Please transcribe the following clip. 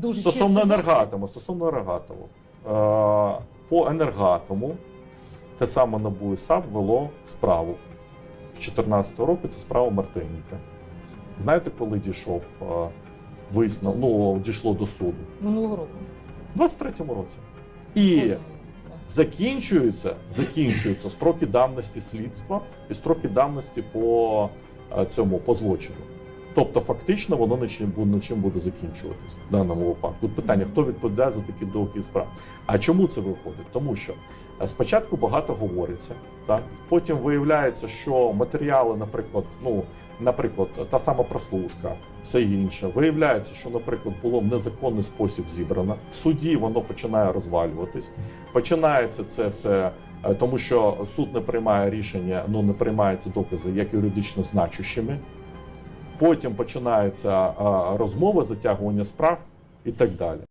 Дуже Стосовно енергатому, стосовно енергатому. Е, по енергатому те саме НАБУ і САП вело справу. З 2014 року це справа Мартиненка. Знаєте, коли дійшов е, висновок, ну, дійшло до суду? Минулого року. У 23-му році. І закінчуються, закінчуються строки давності слідства і строки давності по е, цьому по злочину. Тобто, фактично, воно нічим нічим буде закінчуватись в даному випадку. Питання: хто відповідає за такі довгі справи? А чому це виходить? Тому що е, спочатку багато говориться, так потім виявляється, що матеріали, наприклад, ну наприклад, та сама прослушка, все інше, виявляється, що, наприклад, було в незаконний спосіб зібрано. В суді воно починає розвалюватись. Починається це все, е, тому що суд не приймає рішення, ну не приймає ці докази як юридично значущими. Потім починається розмова, затягування справ і так далі.